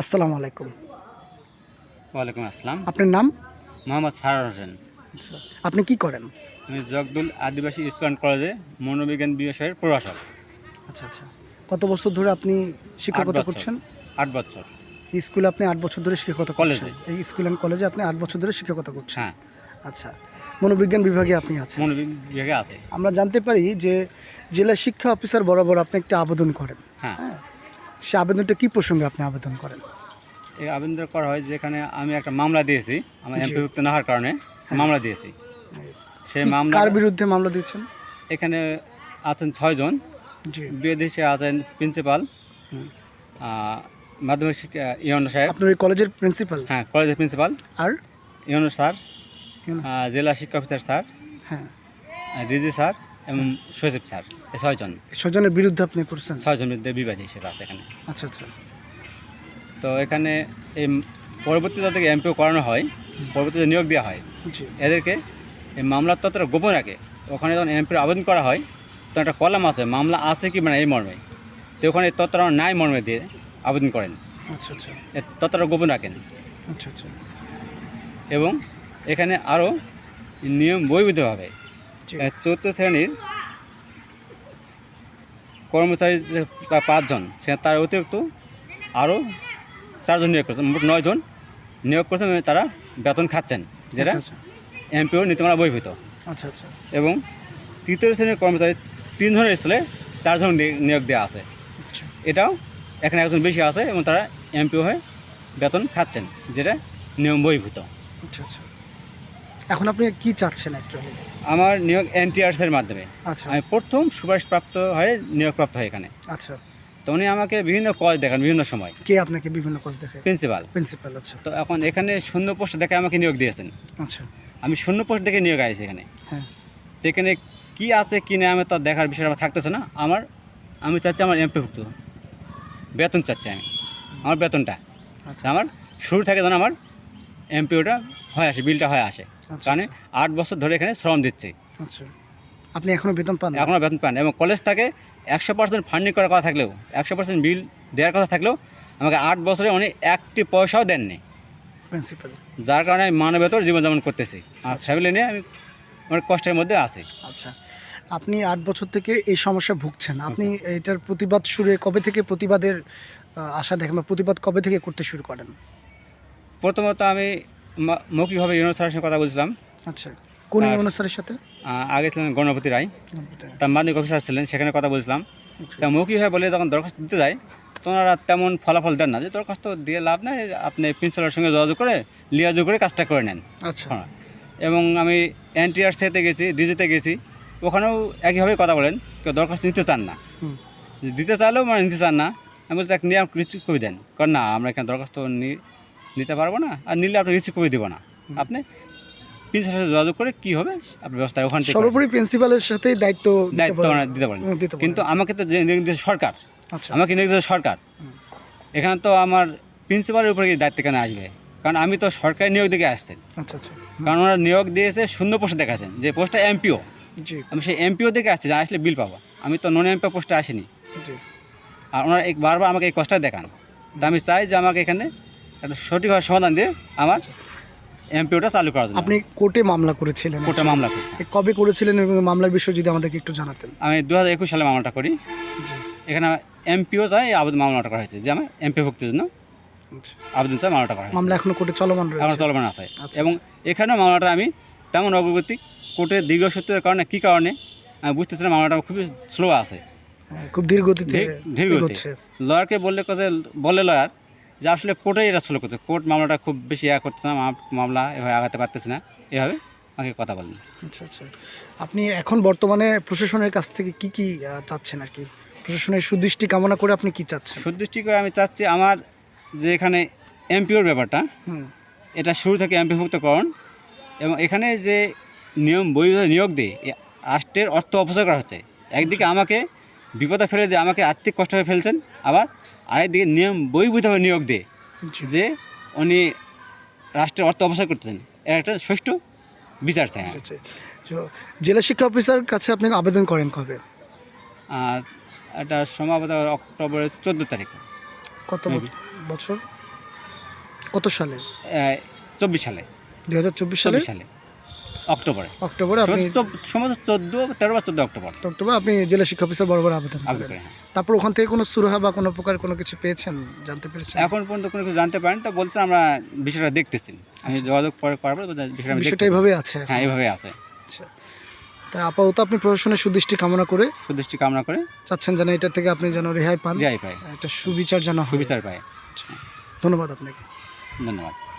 আসসালামু আলাইকুম। ওয়ালাইকুম আসসালাম। আপনার নাম? মোহাম্মদ সারার হোসেন। আপনি কি করেন? আমি জগদুল আদিবাসী স্টুডেন্ট কলেজে মনোবিজ্ঞান বিষয়ের প্রভাষক। আচ্ছা আচ্ছা। কত বছর ধরে আপনি শিক্ষকতা। করছেন? আট বছর। এই স্কুলে আপনি আট বছর ধরে শিক্ষকতা কলেজে। এই স্কুল অ্যান্ড কলেজে আপনি আট বছর ধরে শিক্ষকতা করছেন? হ্যাঁ। আচ্ছা। মনোবিজ্ঞান বিভাগে আপনি আছেন? মনোবিজ্ঞান বিভাগে আছে। আমরা জানতে পারি যে জেলা শিক্ষা অফিসার বরাবর আপনি একটা আবেদন করেন। হ্যাঁ। হ্যাঁ। সে আবেদনটা কি প্রসঙ্গে আপনি আবেদন করেন? এই আবেদন করা হয় যেখানে আমি একটা মামলা দিয়েছি আমার। এমপিভুক্ত না হওয়ার কারণে মামলা দিয়েছি। সেই কি- মামলা কার বিরুদ্ধে মামলা দিয়েছেন? এখানে আছেন ছয়জন বিদেশে আছেন প্রিন্সিপাল মাধ্যমিক শিক্ষা ইয়ন সাহেব আপনার কলেজের প্রিন্সিপাল? হ্যাঁ কলেজের প্রিন্সিপাল। আর? ইয়ন স্যার জেলা শিক্ষা অফিসার স্যার হ্যাঁ। ডিজি স্যার এবং সচিব স্যার। ছয়জন। ছজনের বিরুদ্ধে আপনি করছেন? ছয়জন বিরুদ্ধে বিবাদী হিসেবে আছে এখানে। আচ্ছা আচ্ছা। তো এখানে এই পরবর্তীতে থেকে এমপিও করানো হয় পরবর্তীতে নিয়োগ দেওয়া হয়। এদেরকে এই মামলার তত্ত্বটা গোপন রাখে। ওখানে যখন এমপির আবেদন করা হয় তখন একটা কলাম আছে মামলা আছে কি মানে এই মর্মে। তো ওখানে তত্ত্বটা নাই মর্মে দিয়ে আবেদন করেন। আচ্ছা আচ্ছা। তত্ত্বটা গোপন রাখেন। আচ্ছা আচ্ছা। এবং এখানে আরও নিয়ম বৈবিধভাবে চতুর্থ শ্রেণির কর্মচারী পাঁচজন সে তার অতিরিক্ত আরও চারজন নিয়োগ করছেন মোট নয়জন নিয়োগ করছেন তারা বেতন খাচ্ছেন যেটা আচ্ছা এমপিও নীতিমালা বহির্ভূত। আচ্ছা আচ্ছা। এবং তৃতীয় শ্রেণির কর্মচারী তিনজনের স্থলে চারজন নিয়োগ দেওয়া আছে। আচ্ছা। এটাও এখানে একজন বেশি আছে এবং তারা এমপিও হয়ে বেতন খাচ্ছেন যেটা নিয়ম বহির্ভূত। আচ্ছা আচ্ছা। এখন আপনি কি চাচ্ছেন অ্যাকচুয়ালি আমার নিয়োগ এনটিআরসের মাধ্যমে। আচ্ছা। আমি প্রথম সুপারিশপ্রাপ্ত হয়ে নিয়োগপ্রাপ্ত হয় এখানে। আচ্ছা। তো উনি আমাকে বিভিন্ন কল দেখান বিভিন্ন সময়। কে আপনাকে বিভিন্ন কাজ দেখে? প্রিন্সিপাল প্রিন্সিপাল আচ্ছা। তো এখন এখানে শূন্য পোস্ট দেখে আমাকে নিয়োগ দিয়েছেন। আচ্ছা। আমি শূন্য পোস্ট দেখে নিয়োগ আইছি এখানে। হ্যাঁ। তো এখানে কী আছে কি নেই আমি তো দেখার বিষয় আমার থাকতেছে না। আমার আমি চাচ্ছি আমার এমপিভুক্ত বেতন চাচ্ছি আমি। আমার বেতনটা। আচ্ছা আমার শুরু থেকে যেন আমার এমপিওটা হয় আসে বিলটা হয় আসে। আচ্ছা কারণ আট বছর ধরে এখানে শ্রম দিচ্ছি। আচ্ছা। আপনি এখনও বেতন পান? এখনও বেতন পান এবং কলেজ থেকে একশো পার্সেন্ট ফান্ডিং করার কথা থাকলেও একশো পার্সেন্ট বিল দেওয়ার কথা থাকলেও আমাকে আট বছরে উনি একটি পয়সাও দেননি। প্রিন্সিপাল যার কারণে আমি মানবেতর জীবনযাপন করতেছি। আর ফ্যামিলি নিয়ে আমি অনেক কষ্টের মধ্যে আছি। আচ্ছা। আপনি আট বছর থেকে এই সমস্যা ভুগছেন। আপনি এটার প্রতিবাদ শুরু কবে থেকে প্রতিবাদের আশা দেখেন বা প্রতিবাদ কবে থেকে করতে শুরু করেন? প্রথমত আমি মৌখিকভাবে ইউনো স্যারের সঙ্গে কথা বলছিলাম। আচ্ছা কোন আর- অনুসারের সাথে? আগে ছিলেন গণপতি রায়। তার মাধ্যমিক অফিসার ছিলেন সেখানে কথা বলছিলাম। তা মৌখিকভাবে বলে যখন দরখাস্ত দিতে যায় তো ওনারা তেমন ফলাফল দেন না যে দরখাস্ত দিয়ে লাভ নেই আপনি প্রিন্সিপালের সঙ্গে যোগাযোগ করে লিয়াযোগ করে কাজটা করে নেন। আচ্ছা। হ্যাঁ। এবং আমি এনটিআরসিতে গেছি ডিজিতে গেছি ওখানেও একইভাবে কথা বলেন কেউ দরখাস্ত নিতে চান না। দিতে চাইলেও মানে নিতে চান না। আমি বলছি এক নিয়ে কিছু করে দেন। কারণ না আমরা এখানে দরখাস্ত নি- নিতে পারব না আর নিলে আপনি রিসিভ করে দেবো না। আপনি প্রিন্সিপালের সাথে যোগাযোগ করে কী হবে আপনি ব্যবস্থা ওখান থেকে সর্বোপরি প্রিন্সিপালের সাথে দায়িত্ব দায়িত্ব দিতে পারেন। কিন্তু আমাকে তো সরকার আচ্ছা। আমাকে দিয়েছে সরকার। এখানে তো আমার প্রিন্সিপালের উপরে কি দায়িত্ব কেন আসবে? কারণ আমি তো সরকারি নিয়োগ দিকে আসছেন আচ্ছা আচ্ছা। কারণ ওনারা নিয়োগ দিয়েছে শূন্য পোস্টে দেখাচ্ছেন যে পোস্টটা এমপিও। আমি সেই এমপিও দেখে আসছি যে আসলে বিল পাবো। আমি তো নন এমপিও পোস্টে আসিনি। আর ওনারা এক বারবার আমাকে এই কষ্টটা দেখান। তা আমি চাই যে আমাকে এখানে একটা সঠিকভাবে সমাধান দিয়ে আমার এমপিওটা চালু করা আপনি কোর্টে মামলা করেছিলেন। কোর্টে মামলা করি কবে করেছিলেন এবং মামলার বিষয়ে যদি আমাদেরকে একটু জানাতেন? আমি দু হাজার একুশ সালে মামলাটা করি। এখানে এমপিও চাই আবেদন মামলাটা করা হয়েছে। যে আমার এমপি ভুক্তির জন্য আচ্ছা। আবেদন চাই মামলাটা করা মামলা এখনও কোর্টে চলমান এখন রয়েছে চলমান আছে। আচ্ছা, এবং এখানেও মামলাটা আমি তেমন অগ্রগতি কোর্টের দীর্ঘ সূত্রের কারণে কী কারণে আমি বুঝতেছি না মামলাটা খুবই স্লো আছে। হ্যাঁ, খুব ধীর গতিতে ধীর-। লয়ারকে বললে কাজে বলে লয়ার যে আসলে কোর্টে এটা স্লো করছে কোর্ট মামলাটা খুব বেশি ইয়া করতেছে না মামলা এভাবে আগাতে পারতেছে না। এভাবে আমাকে কথা বলেন। আচ্ছা আচ্ছা। আপনি এখন বর্তমানে প্রশাসনের কাছ থেকে কি কি চাচ্ছেন আর কি? প্রশাসনের সুদৃষ্টি কামনা করে আপনি কি চাচ্ছেন? সুদৃষ্টি করে আমি চাচ্ছি আমার যে এখানে এমপিওর ব্যাপারটা এটা শুরু থেকে এমপিভুক্তকরণ এবং এখানে যে নিয়ম বৈধ নিয়োগ দিয়ে রাষ্ট্রের অর্থ অপচয় করা হচ্ছে। একদিকে আমাকে বিপদে ফেলে দিয়ে আমাকে আর্থিক কষ্ট হয়ে ফেলছেন আবার আরেকদিকে নিয়ম বৈবৈধভাবে নিয়োগ দিয়ে যে উনি রাষ্ট্রের অর্থ অপচয় করতেছেন এর একটা সুষ্ঠু বিচার চাই। আচ্ছা, আচ্ছা। জেলা শিক্ষা অফিসার কাছে আপনি আবেদন করেন কবে? আর এটা সম্ভবত অক্টোবরের চোদ্দ তারিখ। কত বছর? কত সালে? চব্বিশ সালে। দু হাজার চব্বিশ সালে? চব্বিশ সালে। অক্টোবরে। অক্টোবরে আপনি সমস্ত চোদ্দ তেরো বা চোদ্দ অক্টোবর। অক্টোবর আপনি জেলা শিক্ষা অফিসার বরাবর আবেদন আগে করেন। করে হ্যাঁ। তারপর ওখান থেকে কোনো সুরাহা বা কোনো প্রকার কোনো কিছু পেয়েছেন? জানতে পেরেছেন? এখন পর্যন্ত কোনো কিছু জানতে পারেন তো বলছে আমরা বিষয়টা দেখতেছি। আমি যোগাযোগ করে করার পর বলছে, বিষয়টা বিষয়টা এইভাবে আছে হ্যাঁ এইভাবে আছে। আচ্ছা। তা আপাতত আপনি প্রশাসনের সুদৃষ্টি কামনা করে সুদৃষ্টি কামনা করে চাচ্ছেন যেন এটা থেকে আপনি যেন রেহাই পান। রেহাই পায় একটা সুবিচার যেন সুবিচার পায় ধন্যবাদ আপনাকে। ধন্যবাদ।